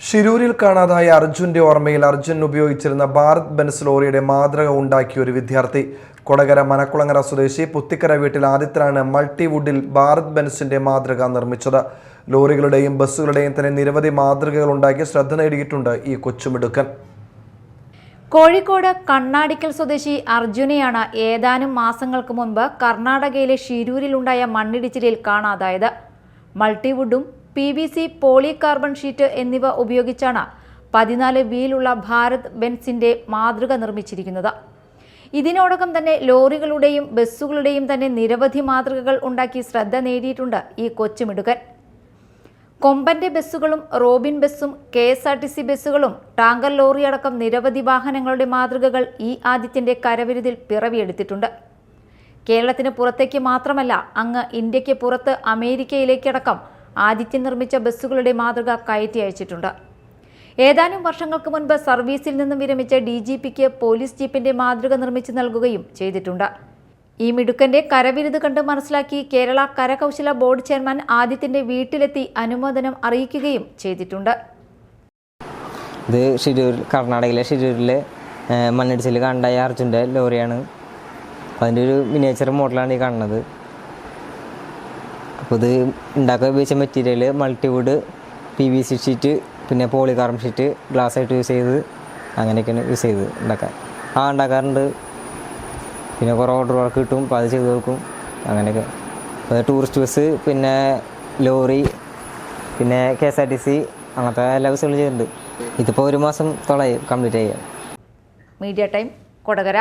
ഷിരൂരിൽ കാണാതായ അർജുന്റെ ഓർമ്മയിൽ അർജുൻ ഉപയോഗിച്ചിരുന്ന ഭാരത് ബെൻസ് ലോറിയുടെ മാതൃക ഉണ്ടാക്കിയ ഒരു വിദ്യാർത്ഥി. കൊടകര മനക്കുളങ്ങര സ്വദേശി പുത്തിക്കര വീട്ടിൽ ആദിത്യനാണ് മൾട്ടിവുഡിൽ ഭാരത് ബെൻസിന്റെ മാതൃക നിർമ്മിച്ചത്. ലോറികളുടെയും ബസ്സുകളുടെയും തന്നെ നിരവധി മാതൃകകൾ ഉണ്ടാക്കി ശ്രദ്ധ നേടിയിട്ടുണ്ട് ഈ കൊച്ചുമിടുക്കൻ. കോഴിക്കോട് കണ്ണാടിക്കൽ സ്വദേശി അർജുനെയാണ് ഏതാനും മാസങ്ങൾക്ക് മുൻപ് കർണാടകയിലെ ഷിരൂരിലുണ്ടായ മണ്ണിടിച്ചിലിൽ കാണാതായത്. മൾട്ടിവുഡും P V C poly carbon sheet എന്നിവ ഉപയോഗിച്ചാണ് പതിനാല് വീലുള്ള ഭാരത് ബെൻസിന്റെ മാതൃക നിർമ്മിച്ചിരിക്കുന്നത്. ഇതിനോടകം തന്നെ ലോറികളുടെയും ബസ്സുകളുടെയും തന്നെ നിരവധി മാതൃകകൾ ഉണ്ടാക്കി ശ്രദ്ധ നേടിയിട്ടുണ്ട് ഈ കൊച്ചുമിടുകൻ കൊമ്പന്റെ ബസ്സുകളും റോബിൻ ബസ്സും K S R T C ബസ്സുകളും ടാങ്കർ ലോറി അടക്കം നിരവധി വാഹനങ്ങളുടെ മാതൃകകൾ ഈ ആദിത്യന്റെ കരവിരുതിൽ പിറവിയെടുത്തിട്ടുണ്ട്. കേരളത്തിന് പുറത്തേക്ക് മാത്രമല്ല അങ്ങ് ഇന്ത്യയ്ക്ക് പുറത്ത് അമേരിക്കയിലേക്കടക്കം ആദിത്യൻ നിർമ്മിച്ച ബസ്സുകളുടെ മാതൃക കയറ്റി അയച്ചിട്ടുണ്ട്. ഏതാനും വർഷങ്ങൾക്ക് മുൻപ് സർവീസിൽ നിന്നും വിരമിച്ച ഡി ജി പിക്ക് പോലീസ് ജീപ്പിന്റെ മാതൃക നിർമ്മിച്ചു നൽകുകയും ചെയ്തിട്ടുണ്ട്. ഈ മിടുക്കന്റെ കരവിരുത് കണ്ട് മനസ്സിലാക്കി കേരള കരകൗശല ബോർഡ് ചെയർമാൻ ആദിത്യന്റെ വീട്ടിലെത്തി അനുമോദനം അറിയിക്കുകയും ചെയ്തിട്ടുണ്ട്. ഇത് ഷിരൂർ കർണാടകയിലെ ഷിരൂരിലെ മണ്ണിടിച്ചിൽ കണ്ടായ അർജുന്റെ ലോറിയാണ്. അതിന്റെ ഒരു മിനിയേച്ചർ മോഡലാണ് ഈ കാണുന്നത്. അപ്പോൾ ഇത് ഉണ്ടാക്കാൻ ഉപയോഗിച്ച material multiwood P V C sheet പിന്നെ പോളികാർബൺ ഷീറ്റ് ഗ്ലാസ് ആയിട്ട് യൂസ് ചെയ്ത് അങ്ങനെയൊക്കെയാണ് യൂസ് ചെയ്ത് ഉണ്ടാക്കാൻ. ആ ഉണ്ടാക്കാറുണ്ട്. പിന്നെ കുറേ ഓർഡർ വർക്ക് കിട്ടും. അപ്പോൾ അത് ചെയ്ത് കൊടുക്കും. അങ്ങനെയൊക്കെ. ടൂറിസ്റ്റ് ബസ് പിന്നെ ലോറി പിന്നെ K S R T C അങ്ങനത്തെ എല്ലാ ബസ്സുകളും ചെയ്യുന്നുണ്ട് ഇതിപ്പോൾ ഒരു മാസം തോളായി കംപ്ലീറ്റ് ചെയ്യാം മീഡിയ ടൈം കൊടകര.